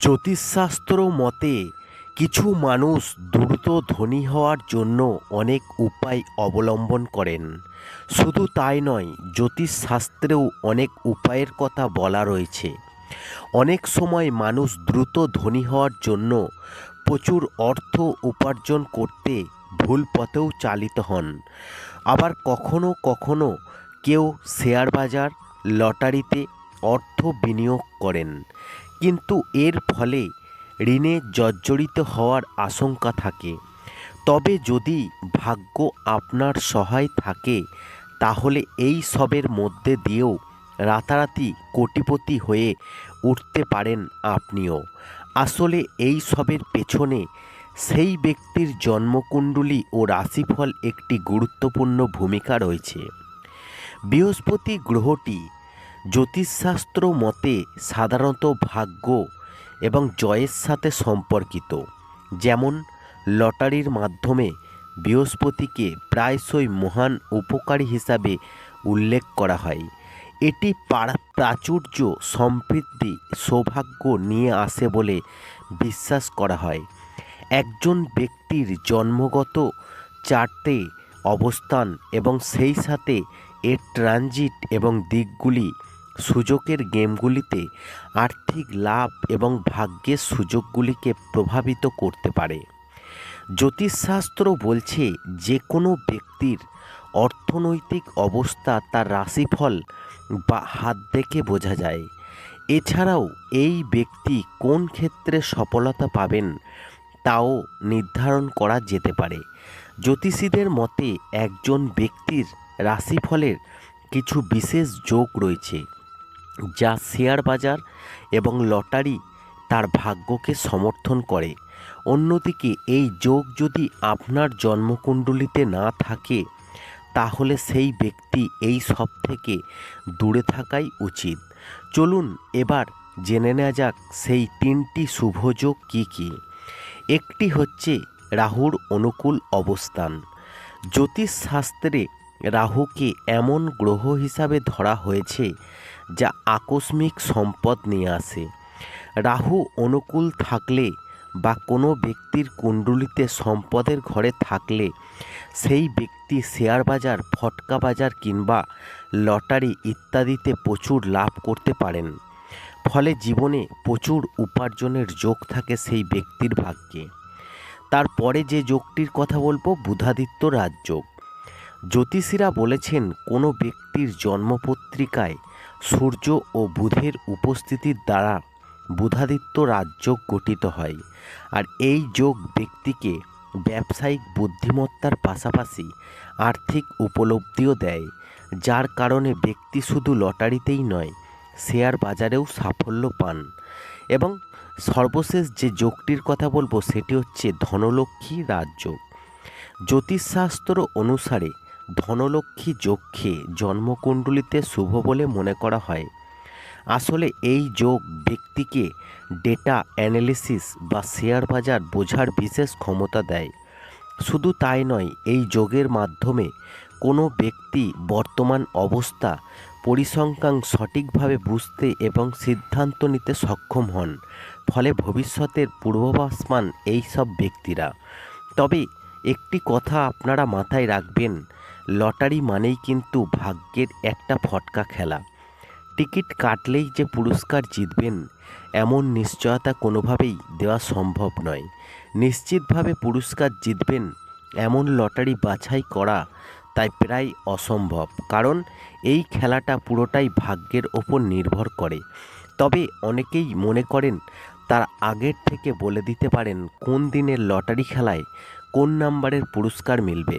জ্যোতিষশাস্ত্র মতে, কিছু মানুষ দ্রুত ধনী হওয়ার জন্য অনেক উপায় অবলম্বন করেন। শুধু তাই নয়, জ্যোতিষশাস্ত্রেও অনেক উপায়ের কথা বলা রয়েছে। অনেক সময় মানুষ দ্রুত ধনী হওয়ার জন্য প্রচুর অর্থ উপার্জন করতে ভুল পথেও চালিত হন। আবার কখনো কখনো কেউ শেয়ার বাজার, লটারিতে অর্থ বিনিয়োগ করেন। কিন্তু এর ফলে ঋণে জর্জরিত হওয়ার আশঙ্কা থাকে। তবে যদি ভাগ্য আপনার সহায় থাকে, তাহলে এই সবের মধ্যে দিয়েও রাতারাতি কোটিপতি হয়ে উঠতে পারেন আপনিও। আসলে এই সবের পেছনে সেই ব্যক্তির জন্মকুণ্ডলী ও রাশিফল একটি গুরুত্বপূর্ণ ভূমিকা রয়েছে। বৃহস্পতি গ্রহটি জ্যোতিষশাস্ত্র মতে সাধারণত ভাগ্য এবং জয়ের সাথে সম্পর্কিত। যেমন, লটারির মাধ্যমে বৃহস্পতিকে প্রায়শই মহান উপকারী হিসাবে উল্লেখ করা হয়। এটি পারা- প্রাচুর্য সমৃদ্ধি, সৌভাগ্য নিয়ে আসে বলে বিশ্বাস করা হয়। একজন ব্যক্তির জন্মগত চার্টে অবস্থান এবং সেই সাথে এর ট্রানজিট এবং দিকগুলি সুযোগের গেমগুলিতে আর্থিক লাভ এবং ভাগ্যের সুযোগগুলিকে প্রভাবিত করতে পারে। জ্যোতিষশাস্ত্র বলছে যে কোনো ব্যক্তির অর্থনৈতিক অবস্থা তার রাশিফল বা হাত দেখে বোঝা যায়। এছাড়াও এই ব্যক্তি কোন ক্ষেত্রে সফলতা পাবেন তাও নির্ধারণ করা যেতে পারে। জ্যোতিষীদের মতে একজন ব্যক্তির রাশিফলের কিছু বিশেষ যোগ রয়েছে। যা শেয়ার বাজার এবং লটারি তার ভাগ্যকে সমর্থন করে। অন্যদিকে এই যোগ যদি আপনার জন্মকুণ্ডলিতে না থাকে, তাহলে সেই ব্যক্তি এই সব থেকে দূরে থাকাই উচিত। চলুন এবার জেনে নেওয়া যাক সেই তিনটি শুভযোগ কী কী। একটি হচ্ছে রাহুর অনুকূল অবস্থান। জ্যোতিষশাস্ত্রে রাহুকে এমন গ্রহ হিসাবে ধরা হয়েছে যা আকস্মিক সম্পদ নিয়ে আসে। রাহু অনুকূল থাকলে বা কোনো ব্যক্তির কুণ্ডলিতে সম্পদের ঘরে থাকলে, সেই ব্যক্তি শেয়ার বাজার, ফটকা বাজার কিংবা লটারি ইত্যাদিতে প্রচুর লাভ করতে পারেন। ফলে জীবনে প্রচুর উপার্জনের যোগ থাকে সেই ব্যক্তির ভাগ্যে। তারপরে যে যোগটির কথা বলব, বুধাদিত্য রাজযোগ। জ্যোতিষীরা বলেছেন, কোনো ব্যক্তির জন্মপত্রিকায় সূর্য ও বুধের উপস্থিতির দ্বারা বুধাদিত্য রাজযোগ গঠিত হয়। আর এই যোগ ব্যক্তিকে ব্যবসায়িক বুদ্ধিমত্তার পাশাপাশি আর্থিক উপলব্ধিও দেয়, যার কারণে ব্যক্তি শুধু লটারিতেই নয়, শেয়ার বাজারেও সাফল্য পান। এবং সর্বশেষ যে যোগটির কথা বলব, সেটি হচ্ছে ধনলক্ষ্মী রাজযোগ জ্যোতিষশাস্ত্র অনুসারে ধনলক্ষ্মী যোগকে জন্মকুণ্ডলিতে শুভ বলে মনে করা হয়। আসলে এই যোগ ব্যক্তিকে ডেটা অ্যানালিসিস বা শেয়ার বাজার বোঝার বিশেষ ক্ষমতা দেয়। শুধু তাই নয়, এই যোগের মাধ্যমে কোনো ব্যক্তি বর্তমান অবস্থা, পরিসংখ্যান সঠিকভাবে বুঝতে এবং সিদ্ধান্ত নিতে সক্ষম হন, ফলে ভবিষ্যতের পূর্বাভাস পান এই সব ব্যক্তিরা। তবে একটি কথা আপনারা মাথায় রাখবেন লটারি মানেই কিন্তু ভাগ্যের একটা ফটকা খেলা। টিকিট কাটলেই যে পুরস্কার জিতবেন, এমন নিশ্চয়তা কোনোভাবেই দেওয়া সম্ভব নয়। নিশ্চিতভাবে পুরস্কার জিতবেন, এমন লটারি বাছাই করা তাই প্রায় অসম্ভব, কারণ এই খেলাটা পুরোটাই ভাগ্যের ওপর নির্ভর করে। তবে অনেকেই মনে করেন, তার আগের থেকে বলে দিতে পারেন কোন দিনের লটারি খেলায় কোন নাম্বারের পুরস্কার মিলবে।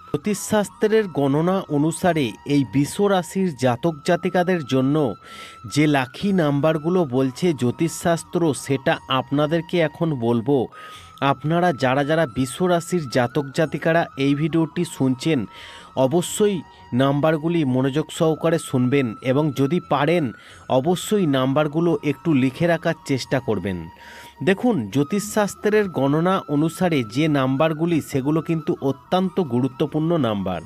জ্যোতিষশাস্ত্রের গণনা অনুসারে এই বিশ্ব রাশির জাতক জাতিকাদের জন্য যে লাখি নাম্বারগুলো বলছে জ্যোতিষশাস্ত্র, সেটা আপনাদেরকে এখন বলব। আপনারা যারা যারা বিশ্ব রাশির জাতক জাতিকারা এই ভিডিওটি শুনছেন, অবশ্যই নাম্বারগুলি মনোযোগ সহকারে শুনবেন এবং যদি পারেন, অবশ্যই নাম্বারগুলো একটু লিখে রাখার চেষ্টা করবেন। দেখুন, জ্যোতিষশাস্ত্রের গণনা অনুসারে যে নাম্বারগুলি, সেগুলো কিন্তু অত্যন্ত গুরুত্বপূর্ণ নাম্বার।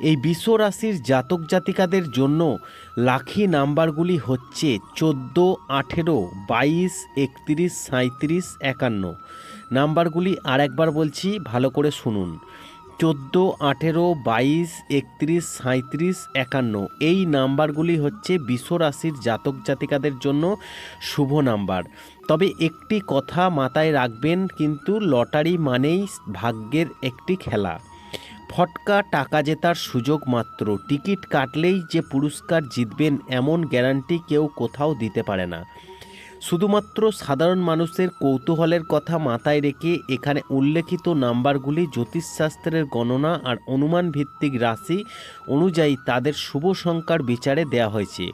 এই বিশ্ব রাশির জাতক জাতিকাদের জন্য লাখি নাম্বারগুলি হচ্ছে চোদ্দ, আঠেরো, বাইশ, একত্রিশ সাঁত্রিশ একান্ন। নাম্বারগুলি আর একবার বলছি, ভালো করে শুনুন। চোদ্দ, আঠেরো, বাইশ, একত্রিশ সাঁত্রিশ একান্ন। এই নাম্বারগুলি হচ্ছে বিশ্ব রাশির জাতক জাতিকাদের জন্য শুভ নাম্বার। তবে একটি কথা মাথায় রাখবেন, কিন্তু লটারি মানেই ভাগ্যের একটি খেলা। ফটকা টাকা জেতার সুযোগ মাত্র। টিকিট কাটলেই যে পুরস্কার জিতবেন এমন গ্যারান্টি কেউ কোথাও দিতে পারে না। শুধুমাত্র সাধারণ মানুষের কৌতূহলের কথা মাথায় রেখে এখানে উল্লেখিত নাম্বারগুলি জ্যোতিষশাস্ত্রের গণনা আর অনুমান ভিত্তিক রাশি অনুযায়ী তাদের শুভ সংখ্যার বিচারে দেওয়া হয়েছে।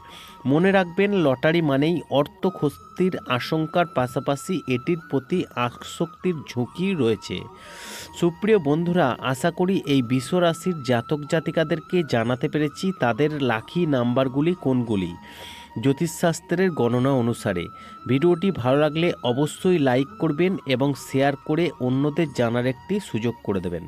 মনে রাখবেন, লটারি মানেই অর্থ ক্ষতির আশঙ্কার পাশাপাশি এটির প্রতি আসক্তির ঝুঁকি রয়েছে। সুপ্রিয় বন্ধুরা, আশা করি এই বিশ্ব রাশির জাতক জাতিকাদেরকে জানাতে পেরেছি তাদের লাখি নাম্বারগুলি কোনগুলি। জ্যোতিষশাস্ত্রের গণনা অনুসারে ভিডিওটি ভালো লাগলে অবশ্যই লাইক করবেন এবং শেয়ার করে অন্যদের জানার একটি সুযোগ করে দেবেন।